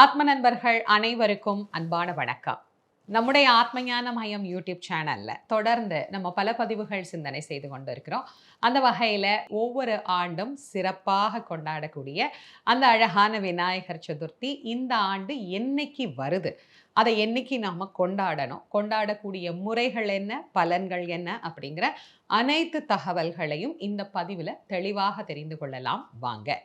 ஆத்ம நண்பர்கள் அனைவருக்கும் அன்பான வணக்கம். நம்முடைய ஆத்மஞான மையம் யூடியூப் சேனல்ல தொடர்ந்து நம்ம பல பதிவுகள் சிந்தனை செய்து கொண்டு இருக்கிறோம் அந்த வகையில ஒவ்வொரு ஆண்டும் சிறப்பாக கொண்டாடக்கூடிய அந்த அழகான விநாயகர் சதுர்த்தி இந்த ஆண்டு என்னைக்கு வருது? அதை என்னைக்கு நாம் கொண்டாடணும்? கொண்டாடக்கூடிய முறைகள் என்ன? பலன்கள் என்ன? அப்படிங்கிற அனைத்து தகவல்களையும் இந்த பதிவில் தெளிவாக தெரிந்து கொள்ளலாம். வாங்க.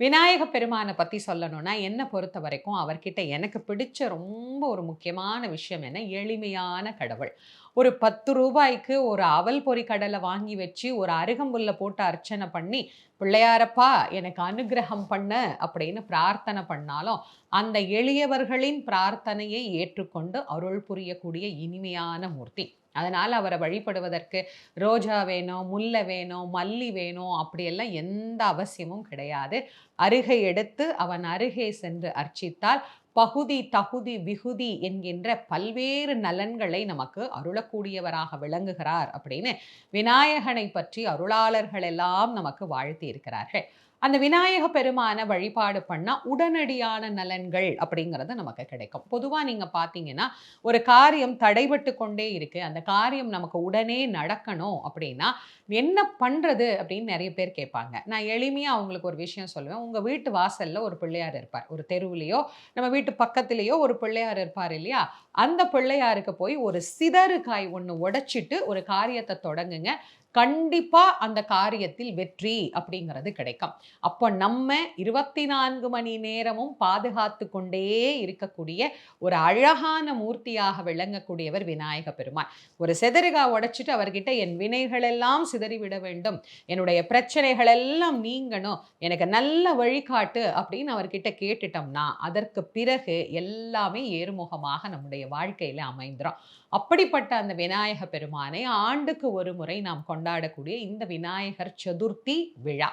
விநாயக பெருமானை பற்றி சொல்லணும்னா என்னை பொறுத்த வரைக்கும் அவர்கிட்ட எனக்கு பிடிச்ச ரொம்ப ஒரு முக்கியமான விஷயம் என்ன? எளிமையான கடவுள். ஒரு பத்து ரூபாய்க்கு ஒரு அவல் பொறி கடலை வாங்கி வச்சு ஒரு அருகம்புல்ல போட்டு அர்ச்சனை பண்ணி பிள்ளையாரப்பா எனக்கு அனுகிரகம் பண்ண அப்படின்னு பிரார்த்தனை பண்ணாலும் அந்த எளியவர்களின் பிரார்த்தனையை ஏற்றுக்கொண்டு அருள் புரியக்கூடிய இனிமையான மூர்த்தி. அதனால் அவரை வழிபடுவதற்கு ரோஜா வேணும் முல்லை வேணும் மல்லி வேணும் அப்படியெல்லாம் எந்த அவசியமும் கிடையாது. அருகே எடுத்து அவன் அருகே சென்று அர்ச்சித்தால் பகுதி தகுதி விகுதி என்கின்ற பல்வேறு நலன்களை நமக்கு அருளக்கூடியவராக விளங்குகிறார் அப்படின்னு விநாயகனை பற்றி அருளாளர்கள் எல்லாம் நமக்கு வாழ்த்தி இருக்கிறார்கள் அந்த விநாயக பெருமான வழிபாடு பண்ணால் உடனடியான நலன்கள் அப்படிங்கிறது நமக்கு கிடைக்கும். பொதுவாக நீங்கள் பார்த்தீங்கன்னா ஒரு காரியம் தடைபட்டு கொண்டே இருக்குது அந்த காரியம் நமக்கு உடனே நடக்கணும் அப்படின்னா என்ன பண்ணுறது அப்படின்னு நிறைய பேர் கேட்பாங்க. நான் எளிமையாக அவங்களுக்கு ஒரு விஷயம் சொல்லுவேன். உங்கள் வீட்டு வாசலில் ஒரு பிள்ளையார் இருப்பார். ஒரு தெருவுலேயோ நம்ம வீட்டு பக்கத்துலேயோ ஒரு பிள்ளையார் இருப்பார் இல்லையா? அந்த பிள்ளையாருக்கு போய் ஒரு சிதறு காய் ஒன்று உடைச்சிட்டு ஒரு காரியத்தை தொடங்குங்க. கண்டிப்பாக அந்த காரியத்தில் வெற்றி அப்படிங்கிறது கிடைக்கும். அப்போ நம்ம இருபத்தி நான்கு மணி நேரமும் பாதுகாத்து கொண்டே இருக்கக்கூடிய ஒரு அழகான மூர்த்தியாக விளங்கக்கூடியவர் விநாயக பெருமான் ஒரு செதறுகா உடைச்சிட்டு அவர்கிட்ட என் வினைகள் எல்லாம் சிதறிவிட வேண்டும். என்னுடைய பிரச்சனைகள் எல்லாம் நீங்கணும். எனக்கு நல்ல வழிகாட்டு. அப்படின்னு அவர்கிட்ட கேட்டுட்டோம்னா அதற்கு பிறகு எல்லாமே ஏறுமுகமாக நம்முடைய வாழ்க்கையில் அமைந்துடும் அப்படிப்பட்ட அந்த விநாயக பெருமானை ஆண்டுக்கு ஒரு முறை நாம் கொண்டாடக்கூடிய இந்த விநாயகர் சதுர்த்தி விழா.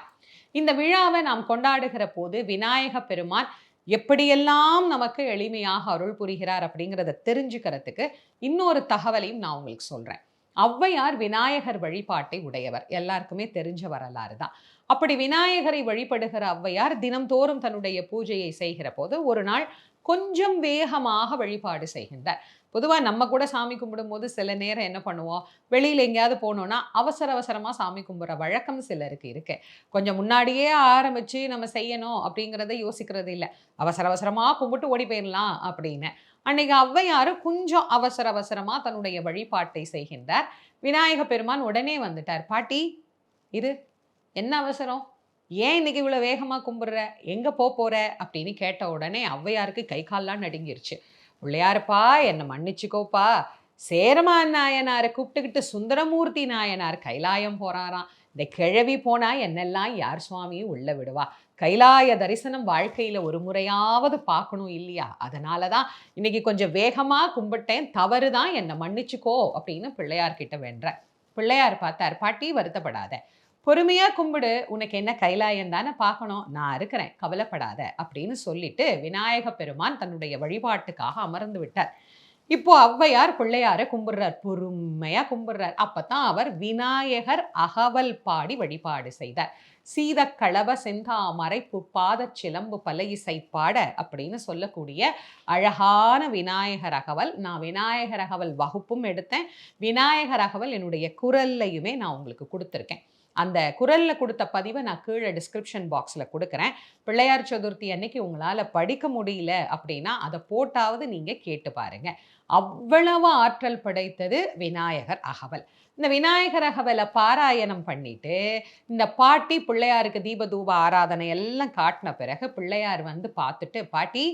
இந்த விழாவை நாம் கொண்டாடுகிற போது விநாயக பெருமான் எப்படியெல்லாம் நமக்கு எளிமையாக அருள் புரிகிறார் அப்படிங்கிறத தெரிஞ்சுக்கிறதுக்கு இன்னொரு தகவலையும் நான் உங்களுக்கு சொல்கிறேன் ஔவையார் விநாயகர் வழிபாட்டை உடையவர். எல்லாருக்குமே தெரிஞ்ச வரலாறு தான். அப்படி விநாயகரை வழிபடுகிற ஔவையார் தினம்தோறும் தன்னுடைய பூஜையை செய்கிற போது ஒரு நாள் கொஞ்சம் வேகமாக வழிபாடு செய்கின்றார். பொதுவாக நம்ம கூட சாமி கும்பிடும்போது சில நேரம் என்ன பண்ணுவோம்? வெளியில் எங்கேயாவது போனோன்னா அவசர அவசரமாக சாமி கும்பிட்ற வழக்கம் சிலருக்கு இருக்கு. கொஞ்சம் முன்னாடியே ஆரம்பித்து நம்ம செய்யணும் அப்படிங்கிறத யோசிக்கிறது இல்லை. அவசர அவசரமாக கும்பிட்டு ஓடி போயிடலாம் அப்படின்னு. அன்னைக்கு ஔவையார் கொஞ்சம் அவசர அவசரமாக தன்னுடைய வழிபாட்டை செய்கின்றார். விநாயக பெருமான் உடனே வந்துட்டார். பாட்டி இரு. என்ன அவசரம்? ஏன் இன்னைக்கு இவ்வளோ வேகமாக கும்பிட்ற? எங்கே போக போகிற அப்படின்னு கேட்ட உடனே ஔவையாருக்கு கை கால்லாம் நடுங்கிருச்சு. பிள்ளையாருப்பா என்னை மன்னிச்சுக்கோப்பா. சேரமான் நாயனாரை கூப்பிட்டுக்கிட்டு சுந்தரமூர்த்தி நாயனார் கைலாயம் போகிறாராம் இந்த கிழவி போனால் என்னெல்லாம் யார் சுவாமியும் உள்ளே விடுவா? கைலாய தரிசனம் வாழ்க்கையில் ஒரு முறையாவது பார்க்கணும் இல்லையா? அதனால தான் இன்னைக்கு கொஞ்சம் வேகமாக கும்பிட்டேன். தவறு தான் என்னை மன்னிச்சுக்கோ அப்படின்னு பிள்ளையார்கிட்ட வென்ற. பிள்ளையார் பார்த்தார் பாட்டி வருத்தப்படாத. பொறுமையா கும்பிடு. உனக்கு என்ன கைலாயம் தானே பார்க்கணும். நான் இருக்கிறேன். கவலைப்படாத. அப்படின்னு சொல்லிட்டு விநாயக பெருமான் தன்னுடைய வழிபாட்டுக்காக அமர்ந்து விட்டார். இப்போ ஔவையார் பிள்ளையாரை கும்பிடுறார். பொறுமையா கும்பிடுறார். அப்பதான் அவர் விநாயகர் அகவல் பாடி வழிபாடு செய்தார். சீதக்களவ செந்தாமரை புப்பாத சிலம்பு பல இசை பாட அப்படின்னு சொல்லக்கூடிய அழகான விநாயகர் அகவல். நான் விநாயகர் அகவல் வகுப்பும் எடுத்தேன். விநாயகர் அகவல் என்னுடைய குரல்லையுமே நான் உங்களுக்கு கொடுத்துருக்கேன். அந்த குரலில் கொடுத்த பதிவை நான் கீழே டிஸ்கிரிப்ஷன் பாக்ஸில் கொடுக்குறேன். பிள்ளையார் சதுர்த்தி அன்னைக்கு உங்களால் படிக்க முடியல அப்படின்னா அதை போட்டாவது நீங்கள் கேட்டு பாருங்க. அவ்வளவு ஆற்றல் படைத்தது விநாயகர் அகவல். இந்த விநாயகர் அகவலை பாராயணம் பண்ணிட்டு இந்த பாட்டி பிள்ளையாருக்கு தீப தூப ஆராதனை எல்லாம் காட்டின பிறகு பிள்ளையார் வந்து பார்த்துட்டு பாட்டி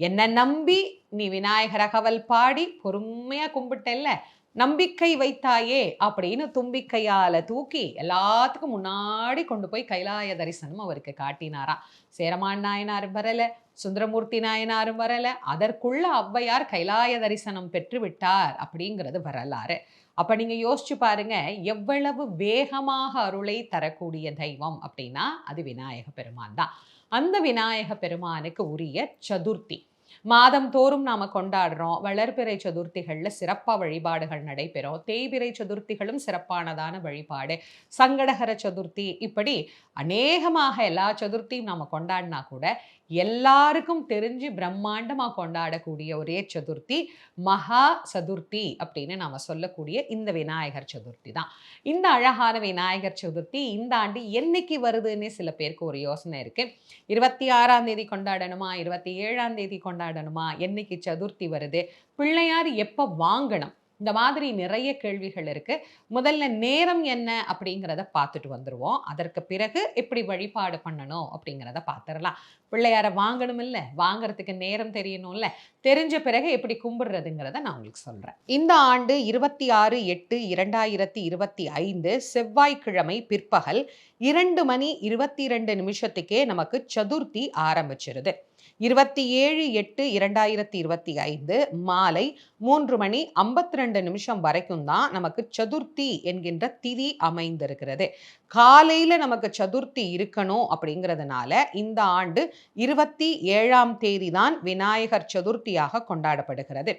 என்னை நம்பி நீ விநாயகர் அகவல் பாடி பொறுமையாக கும்பிட்டல்ல. நம்பிக்கை வைத்தாயே அப்படின்னு தும்பிக்கையால தூக்கி எல்லாத்துக்கும் முன்னாடி கொண்டு போய் கைலாய தரிசனம் அவருக்கு காட்டினாராம். சேரமான் நாயனாரும் வரல சுந்தரமூர்த்தி நாயனாரும் வரல அதற்குள்ள ஔவையார் கைலாய தரிசனம் பெற்று விட்டார் அப்படிங்கிறது வரலாறு. அப்ப நீங்க யோசிச்சு பாருங்க எவ்வளவு வேகமாக அருளை தரக்கூடிய தெய்வம் அப்படின்னா அது விநாயக பெருமான் தான். அந்த விநாயக பெருமானுக்கு உரிய சதுர்த்தி. மாதம் தோறும் நாம கொண்டாடுறோம். வளர்பிறை சதுர்த்திகள்ல சிறப்பா வழிபாடுகள் நடைபெறும். தேய்பிறை சதுர்த்திகளும் சிறப்பானதான வழிபாடு. சங்கடகர சதுர்த்தி இப்படி அநேகமாக எல்லா சதுர்த்தியும் நாம கொண்டாடினா கூட எல்லாருக்கும் தெரிஞ்சு பிரம்மாண்டமாக கொண்டாடக்கூடிய ஒரே சதுர்த்தி மகா சதுர்த்தி அப்படின்னு நாம் சொல்லக்கூடிய இந்த விநாயகர் சதுர்த்தி தான். இந்த அழகான விநாயகர் சதுர்த்தி இந்த ஆண்டு என்னைக்கு வருதுன்னு சில பேருக்கு ஒரு யோசனை இருக்கு. இருபத்தி ஆறாம் தேதி கொண்டாடணுமா? இருபத்தி ஏழாம் தேதி கொண்டாடணுமா? என்னைக்கு சதுர்த்தி வருது? பிள்ளையார் எப்போ வாங்கணும்? இந்த மாதிரி நிறைய கேள்விகள் இருக்கு. முதல்ல நேரம் என்ன அப்படிங்கிறத பார்த்துட்டு வந்துடுவோம் அதற்கு பிறகு எப்படி வழிபாடு பண்ணணும் அப்படிங்கிறத பார்த்துடலாம். பிள்ளையார வாங்கணும் இல்லை வாங்கிறதுக்கு நேரம் தெரியணும்ல? தெரிஞ்ச பிறகு எப்படி கும்பிடுறதுங்கிறத நான் உங்களுக்கு சொல்கிறேன் இந்த ஆண்டு இருபத்தி ஆறு எட்டு இரண்டாயிரத்தி இருபத்தி ஐந்து செவ்வாய்க்கிழமை பிற்பகல் இரண்டு மணி இருபத்தி இரண்டு நிமிஷத்துக்கே நமக்கு சதுர்த்தி ஆரம்பிச்சிருது. இருபத்தி ஏழு எட்டு இரண்டாயிரத்தி இருபத்தி ஐந்து மாலை மூன்று மணி ஐம்பத்தி ரெண்டு நிமிஷம் வரைக்கும் தான் நமக்கு சதுர்த்தி என்கின்ற திதி அமைந்திருக்கிறது. காலையில் நமக்கு சதுர்த்தி இருக்கணும் அப்படிங்கிறதுனால இந்த ஆண்டு இருபத்தி ஏழாம் தேதி தான் விநாயகர் சதுர்த்தியாக கொண்டாடப்படுகிறது.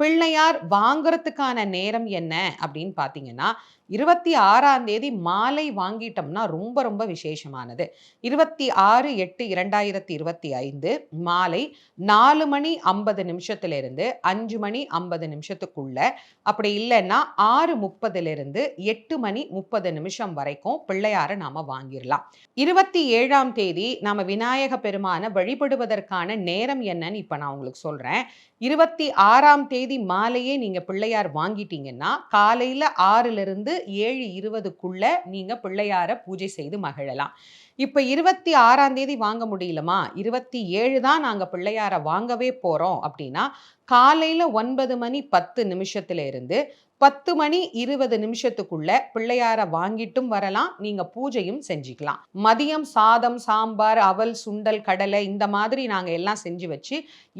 பிள்ளையார் வாங்குறதுக்கான நேரம் என்ன அப்படின்னு பார்த்தீங்கன்னா இருபத்தி ஆறாம் தேதி மாலை வாங்கிட்டோம்னா ரொம்ப ரொம்ப விசேஷமானது. இருபத்தி ஆறு எட்டு இரண்டாயிரத்தி இருபத்தி ஐந்து மாலை நாலு மணி ஐம்பது நிமிஷத்துலேருந்து அஞ்சு மணி ஐம்பது நிமிஷத்துக்குள்ள. அப்படி இல்லைன்னா ஆறு முப்பதுலேருந்து எட்டு மணி முப்பது நிமிஷம் வரைக்கும் பிள்ளையாரை நாம் வாங்கிடலாம் இருபத்தி ஏழாம் தேதி நாம் விநாயக பெருமான வழிபடுவதற்கான நேரம் என்னன்னு இப்போ நான் உங்களுக்கு சொல்கிறேன் இருபத்தி ஆறாம் தேதி மாலையே நீங்கள் பிள்ளையார் வாங்கிட்டீங்கன்னா காலையில் ஆறிலிருந்து ஏழு இருபதுக்குள்ள நீங்கள் பிள்ளையாரை பூஜை செய்து மகிழலாம். இப்போ இருபத்தி ஆறாம் தேதி வாங்க முடியலமா? இருபத்தி ஏழு தான் நாங்கள் பிள்ளையாரை வாங்கவே போகிறோம் அப்படின்னா காலையில் ஒன்பது மணி பத்து நிமிஷத்துல இருந்து பத்து மணி இருபது நிமிஷத்துக்குள்ள பிள்ளையார வாங்கிட்டும் வரலாம். நீங்க பூஜையும் செஞ்சுக்கலாம். மதியம் சாதம் சாம்பார் அவல் சுண்டல் கடலை இந்த மாதிரி நாங்க எல்லாம் செஞ்சு வச்சு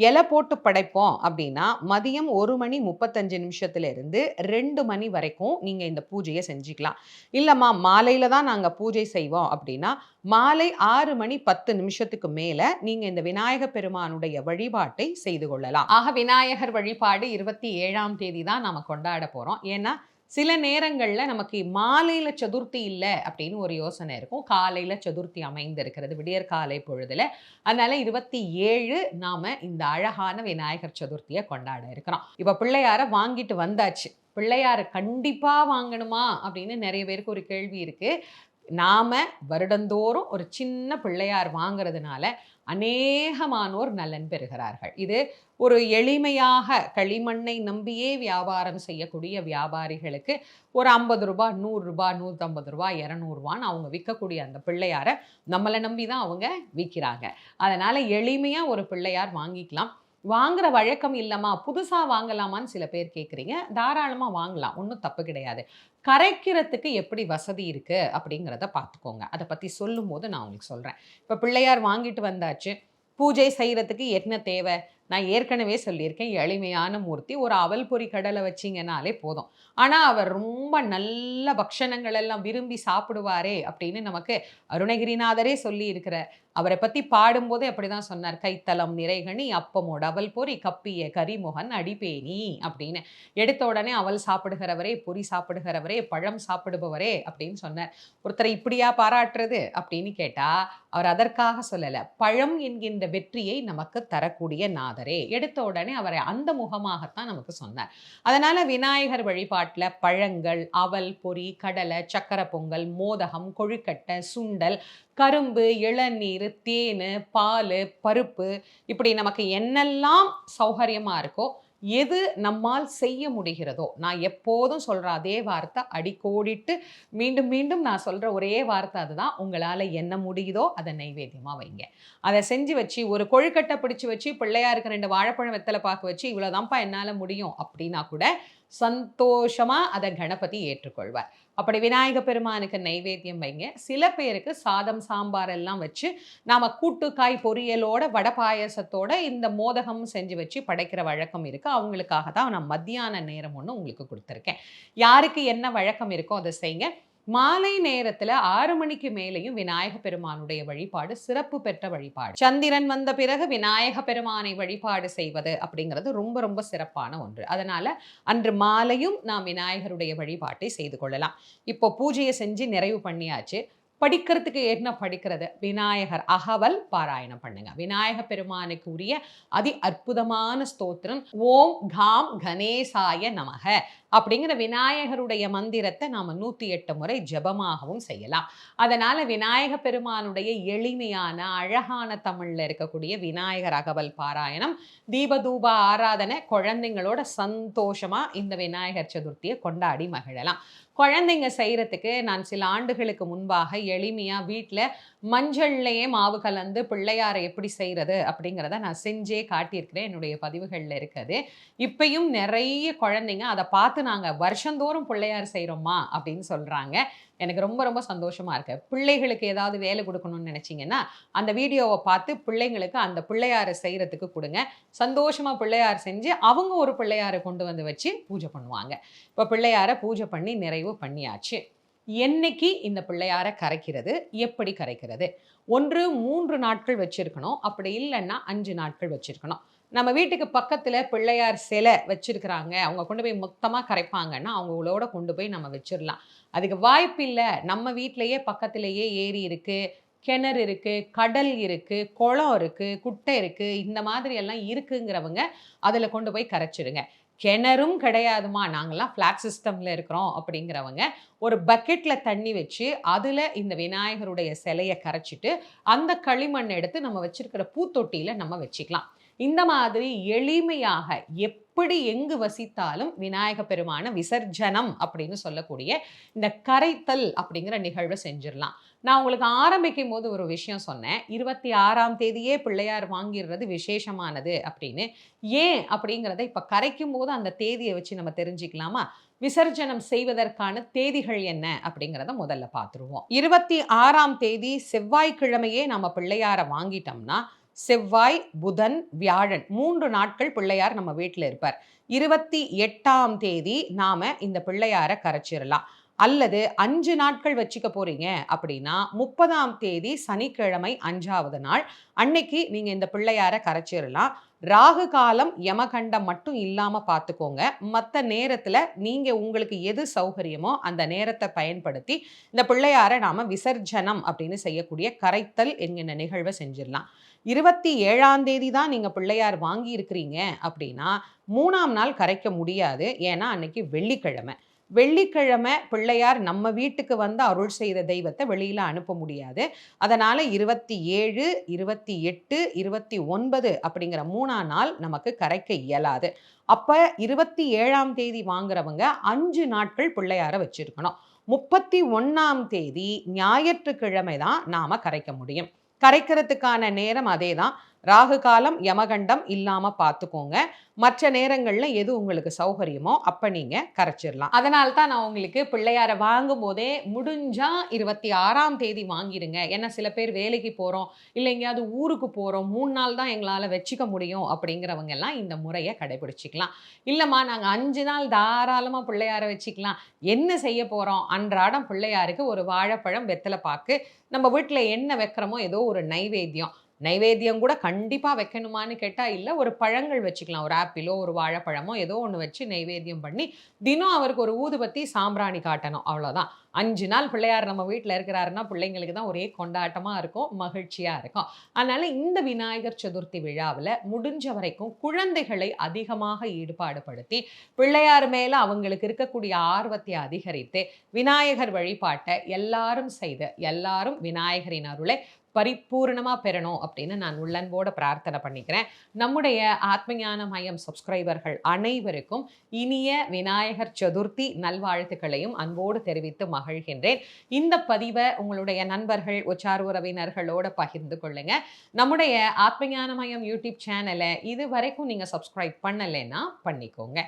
இலை போட்டு படைப்போம் அப்படின்னா மதியம் ஒரு மணி முப்பத்தஞ்சு நிமிஷத்துல இருந்து ரெண்டு மணி வரைக்கும் நீங்க இந்த பூஜையை செஞ்சுக்கலாம். இல்லம்மா மாலையில தான் நாங்க பூஜை செய்வோம் அப்படின்னா மாலை ஆறு மணி பத்து நிமிஷத்துக்கு மேல நீங்க இந்த விநாயக பெருமானுடைய வழிபாட்டை செய்து கொள்ளலாம். ஆக விநாயகர் வழிபாடு இருபத்தி ஏழாம் தேதி தான் நாம கொண்டாட போறோம். ஏன்னா சில நேரங்களில் நமக்கு மாலையில் சதுர்த்தி இல்லை அப்படின்னு ஒரு யோசனை இருக்கும். காலையில் சதுர்த்தி அமைந்திருக்கிறது விடியற் காலை பொழுதுல. அதனால இருபத்தி ஏழு நாம இந்த அழகான விநாயகர் சதுர்த்தியை கொண்டாட இருக்கிறோம். இப்போ பிள்ளையார வாங்கிட்டு வந்தாச்சு. பிள்ளையார கண்டிப்பாக வாங்கணுமா அப்படின்னு நிறைய பேருக்கு ஒரு கேள்வி இருக்கு. நாம வருடந்தோறும் ஒரு சின்ன பிள்ளையார் வாங்குறதுனால அநேகமானோர் நலன் பெறுகிறார்கள். இது ஒரு எளிமையாக களிமண்ணை நம்பியே வியாபாரம் செய்யக்கூடிய வியாபாரிகளுக்கு ஒரு ஐம்பது ரூபா நூறுரூபா நூற்றம்பது ரூபா இரநூறுவான்னு அவங்க விற்கக்கூடிய அந்த பிள்ளையாரை நம்மளை நம்பி தான் அவங்க விற்கிறாங்க அதனால் எளிமையாக ஒரு பிள்ளையார் வாங்கிக்கலாம். வாங்குற வழக்கம் இல்லைம்மா புதுசாக வாங்கலாமான்னு சில பேர் கேட்குறீங்க தாராளமாக வாங்கலாம் ஒன்றும் தப்பு கிடையாது. கரைக்கிறதுக்கு எப்படி வசதி இருக்குது அப்படிங்கிறத பார்த்துக்கோங்க. அதை பற்றி சொல்லும்போது நான் உங்களுக்கு சொல்கிறேன் இப்போ பிள்ளையார் வாங்கிட்டு வந்தாச்சு. பூஜை செய்கிறதுக்கு என்ன தேவை? நான் ஏற்கனவே சொல்லியிருக்கேன் எளிமையான மூர்த்தி ஒரு அவல் பொறி கடலை வச்சிங்கனாலே போதும். ஆனால் அவர் ரொம்ப நல்ல பக்ஷணங்கள் எல்லாம் விரும்பி சாப்பிடுவாரே அப்படின்னு நமக்கு அருணகிரிநாதரே சொல்லி இருக்கிற அவரை பற்றி பாடும்போதே அப்படி தான் சொன்னார். கைத்தலம் நிறைகணி அப்பமோட அவல் பொறி கப்பிய கரிமுகன் அடிப்பேனி அப்படின்னு. எடுத்த உடனே அவல் சாப்பிடுகிறவரே பொறி சாப்பிடுகிறவரே பழம் சாப்பிடுபவரே அப்படின்னு சொன்னார். ஒருத்தரை இப்படியா பாராட்டுறது அப்படின்னு கேட்டால் அவர் அதற்காக சொல்லலை. பழம் என்கின்ற வெற்றியை நமக்கு தரக்கூடிய நாதரே எடுத்த உடனே அவரை அந்த முகமாகத்தான் நமக்கு சொன்னார். அதனால விநாயகர் வழிபாட்டில் பழங்கள் அவல் பொறி கடலை சக்கரை பொங்கல் மோதகம் கொழுக்கட்டை சுண்டல் கரும்பு இளநீர் தேன் பால் பருப்பு இப்படி நமக்கு என்னெல்லாம் சௌகரியமாக இருக்கோ எது நம்மால் செய்ய முடிகிறதோ நான் எப்போதும் சொல்கிற அதே வார்த்தை அடிக்கோடிட்டு மீண்டும் மீண்டும் நான் சொல்கிற ஒரே வார்த்தை அதுதான். உங்களால் என்ன முடியுதோ அதை நைவேத்தியமாக வைங்க. அதை செஞ்சு வச்சு ஒரு கொழுக்கட்டை பிடிச்சி வச்சு பிள்ளையாருக்கு ரெண்டு வாழைப்பழம் வெத்தலை பார்க்க வச்சு இவ்வளோதான்ப்பா என்னால் முடியும் அப்படின்னா கூட சந்தோஷமாக அதை கணபதி ஏற்றுக்கொள்வார். அப்படி விநாயக பெருமானுக்கு நைவேத்தியம் வைங்க. சில பேருக்கு சாதம் சாம்பார் எல்லாம் வச்சு நாம் கூட்டுக்காய் பொரியலோட வடை பாயசத்தோட இந்த மோதகம் செஞ்சு வச்சு படைக்கிற வழக்கம் இருக்குது அவங்களுக்காக தான் நான் மத்தியான நேரம் ஒன்று உங்களுக்கு கொடுத்துருக்கேன். யாருக்கு என்ன வழக்கம் இருக்கோ அதை செய்யுங்க மாலை நேரத்துல ஆறு மணிக்கு மேலேயும் விநாயக பெருமானுடைய வழிபாடு சிறப்பு பெற்ற வழிபாடு. சந்திரன் வந்த பிறகு விநாயக பெருமானை வழிபாடு செய்வது அப்படிங்கிறது ரொம்ப ரொம்ப சிறப்பான ஒன்று. அதனால அன்று மாலையும் நாம் விநாயகருடைய வழிபாட்டை செய்து கொள்ளலாம். இப்போ பூஜையை செஞ்சு நிறைவு பண்ணியாச்சு. படிக்கிறதுக்கு என்ன படிக்கிறது? விநாயகர் அகவல் பாராயணம் பண்ணுங்க. விநாயக பெருமானுக்கு உரிய அதி அற்புதமான ஸ்தோத்திரம். ஓம் காம் கணேசாய நமக. அப்படிங்கிற விநாயகருடைய மந்திரத்தை நாம் நூற்றி எட்டு முறை ஜபமாகவும் செய்யலாம். அதனால் விநாயக பெருமானுடைய எளிமையான அழகான தமிழில் இருக்கக்கூடிய விநாயகர் அகவல் பாராயணம் தீபதூப ஆராதனை குழந்தைங்களோட சந்தோஷமாக இந்த விநாயகர் சதுர்த்தியை கொண்டாடி மகிழலாம். குழந்தைங்க செய்கிறதுக்கு நான் சில ஆண்டுகளுக்கு முன்பாக எளிமையாக வீட்டில் மஞ்சள்லையே மாவு கலந்து பிள்ளையாரை எப்படி செய்கிறது அப்படிங்கிறத நான் செஞ்சே காட்டியிருக்கிறேன். என்னுடைய பதிவுகளில் இருக்குது. இப்பையும் நிறைய குழந்தைங்க அதை பார்த்து நாங்கள் வருஷந்தோறும் பிள்ளையார் செய்கிறோமா அப்படின்னு சொல்கிறாங்க எனக்கு ரொம்ப ரொம்ப சந்தோஷமாக இருக்குது பிள்ளைகளுக்கு ஏதாவது வேலை கொடுக்கணும்னு நினச்சிங்கன்னா அந்த வீடியோவை பார்த்து பிள்ளைங்களுக்கு அந்த பிள்ளையாரை செய்கிறதுக்கு கொடுங்க. சந்தோஷமாக பிள்ளையார் செஞ்சு அவங்க ஒரு பிள்ளையாரை கொண்டு வந்து வச்சு பூஜை பண்ணுவாங்க. இப்போ பிள்ளையாரை பூஜை பண்ணி நிறைவு பண்ணியாச்சு. என்னைக்கு இந்த பிள்ளையாரை கரைக்கிறது? எப்படி கரைக்கிறது? ஒன்று மூன்று நாட்கள் வச்சுருக்கணும். அப்படி இல்லைன்னா அஞ்சு நாட்கள் வச்சுருக்கணும். நம்ம வீட்டுக்கு பக்கத்தில் பிள்ளையார் சிலை வச்சுருக்கிறாங்க. அவங்க கொண்டு போய் மொத்தமாக கரைப்பாங்கன்னா அவங்களோட கொண்டு போய் நம்ம வச்சிடலாம் அதுக்கு வாய்ப்பு இல்லை. நம்ம வீட்டிலையே பக்கத்திலேயே ஏரி இருக்குது கிணறு இருக்குது கடல் இருக்குது குளம் இருக்குது குட்டை இருக்குது இந்த மாதிரி எல்லாம் இருக்குங்கிறவங்க அதில் கொண்டு போய் கரைச்சிடுங்க கிணறும் கிடையாதுமா நாங்கள்லாம் ஃப்ளாட் சிஸ்டமில் இருக்கிறோம் அப்படிங்கிறவங்க ஒரு பக்கெட்டில் தண்ணி வச்சு அதில் இந்த விநாயகருடைய சிலையை கரைச்சிட்டு அந்த களிமண் எடுத்து நம்ம வச்சுருக்கிற பூத்தொட்டியில் நம்ம வச்சுக்கலாம். இந்த மாதிரி எளிமையாக எப்படி எங்கு வசித்தாலும் விநாயக பெருமான விசர்ஜனம் அப்படின்னு சொல்லக்கூடிய இந்த கரைத்தல் அப்படிங்கிற நிகழ்வை செஞ்சிடலாம். நான் உங்களுக்கு ஆரம்பிக்கும் போது ஒரு விஷயம் சொன்னேன். இருபத்தி ஆறாம் தேதியே பிள்ளையார் வாங்கிடுறது விசேஷமானது அப்படின்னு. ஏன் அப்படிங்கிறத இப்போ கரைக்கும் போது அந்த தேதியை வச்சு நம்ம தெரிஞ்சுக்கலாமா? விசர்ஜனம் செய்வதற்கான தேதிகள் என்ன அப்படிங்கிறத முதல்ல பார்த்துருவோம். இருபத்தி ஆறாம் தேதி செவ்வாய்க்கிழமையே நம்ம பிள்ளையாரை வாங்கிட்டோம்னா செவ்வாய் புதன் வியாழன் மூன்று நாட்கள் பிள்ளையார் நம்ம வீட்டில் இருப்பார். இருபத்தி எட்டாம் தேதி நாம் இந்த பிள்ளையாரை கரைச்சிடலாம் அல்லது அஞ்சு நாட்கள் வச்சுக்க போறீங்க அப்படின்னா முப்பதாம் தேதி சனிக்கிழமை அஞ்சாவது நாள் அன்னைக்கு நீங்க இந்த பிள்ளையார கரைச்சிடலாம் ராகு காலம் யமகண்டம் மட்டும் இல்லாம பார்த்துக்கோங்க மற்ற நேரத்துல நீங்க உங்களுக்கு எது சௌகரியமோ அந்த நேரத்தை பயன்படுத்தி இந்த பிள்ளையார நாம விசர்ஜனம் அப்படின்னு செய்யக்கூடிய கரைத்தல் என்கின்ற நிகழ்வை செஞ்சிடலாம் இருபத்தி ஏழாம் தேதி தான் நீங்க பிள்ளையார் வாங்கி இருக்கிறீங்க அப்படின்னா மூணாம் நாள் கரைக்க முடியாது. ஏன்னா அன்னைக்கு வெள்ளிக்கிழமை. வெள்ளிக்கிழமை பிள்ளையார் நம்ம வீட்டுக்கு வந்து அருள் செய்த தெய்வத்தை வெளியில் அனுப்ப முடியாது. அதனால் இருபத்தி ஏழு இருபத்தி எட்டு இருபத்தி ஒன்பது அப்படிங்கிற மூணாம் நாள் நமக்கு கரைக்க இயலாது. அப்போ இருபத்தி ஏழாம் தேதி வாங்குறவங்க அஞ்சு நாட்கள் பிள்ளையாரை வச்சுருக்கணும். முப்பத்தி ஒன்றாம் தேதி ஞாயிற்றுக்கிழமை தான் நாம் கரைக்க முடியும். கரைக்கிறதுக்கான நேரம் அதே தான் ராகு காலம் யமகண்டம் இல்லாமல் பார்த்துக்கோங்க மற்ற நேரங்களில் எது உங்களுக்கு சௌகரியமோ அப்போ நீங்கள் கரைச்சிடலாம் அதனால தான் நான் உங்களுக்கு பிள்ளையாரை வாங்கும் போதே முடிஞ்சால் இருபத்தி ஆறாம் தேதி வாங்கிடுங்க ஏன்னா சில பேர் வேலைக்கு போகிறோம் இல்லை எங்கேயாவது ஊருக்கு போகிறோம் மூணு நாள் தான் எங்களால் வச்சுக்க முடியும் அப்படிங்கிறவங்க எல்லாம் இந்த முறையை கடைபிடிச்சிக்கலாம். இல்லைம்மா நாங்கள் அஞ்சு நாள் தாராளமாக பிள்ளையாரை வச்சுக்கலாம். என்ன செய்ய போகிறோம் அன்றாடம் பிள்ளையாருக்கு ஒரு வாழைப்பழம் வெத்தலை பாக்கு. நம்ம வீட்டில் என்ன வைக்கிறோமோ ஏதோ ஒரு நைவேத்தியம். நைவேத்தியம் கூட கண்டிப்பாக வைக்கணுமான்னு கேட்டால் இல்லை ஒரு பழங்கள் வச்சுக்கலாம். ஒரு ஆப்பிளோ ஒரு வாழைப்பழமோ ஏதோ ஒன்று வச்சு நைவேத்தியம் பண்ணி தினம் அவருக்கு ஒரு ஊதுபத்தி சாம்பிராணி காட்டணும். அவ்வளோதான் அஞ்சு நாள் பிள்ளையார் நம்ம வீட்டில் இருக்கிறாருன்னா பிள்ளைங்களுக்கு தான் ஒரே கொண்டாட்டமாக இருக்கும் மகிழ்ச்சியாக இருக்கும். அதனால் இந்த விநாயகர் சதுர்த்தி விழாவில் முடிஞ்ச வரைக்கும் குழந்தைகளை அதிகமாக ஈடுபாடுபடுத்தி பிள்ளையார் மேலே அவங்களுக்கு இருக்கக்கூடிய ஆர்வத்தை அதிகரித்து விநாயகர் வழிபாட்டை எல்லாரும் செய்து எல்லாரும் விநாயகரின் அருளை பரிபூர்ணமாக பெறணும் அப்படின்னு நான் உள்ளன்போட பிரார்த்தனை பண்ணிக்கிறேன். நம்முடைய ஆத்மஞான மயம் சப்ஸ்கிரைபர்கள் அனைவருக்கும் இனிய விநாயகர் சதுர்த்தி நல்வாழ்த்துக்களையும் அன்போடு தெரிவித்து மகிழ்கின்றேன். இந்த பதிவை உங்களுடைய நண்பர்கள் உச்சார் உறவினர்களோட பகிர்ந்து கொள்ளுங்க. நம்முடைய ஆத்மஞான மயம் யூடியூப் சேனலை இது வரைக்கும் நீங்கள் சப்ஸ்கிரைப் பண்ணலைன்னா பண்ணிக்கோங்க.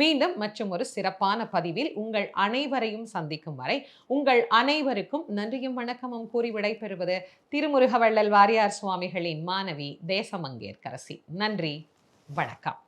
மீண்டும் மற்றும் ஒரு சிறப்பான பதிவில் உங்கள் அனைவரையும் சந்திக்கும் வரை உங்கள் அனைவருக்கும் நன்றியும் வணக்கமும் கூறி விடைபெறுவது திரு முருகவள்ளல் வாரியார் சுவாமிகளின் மாணவி தேசமங்கேற்கரசி. நன்றி. வணக்கம்.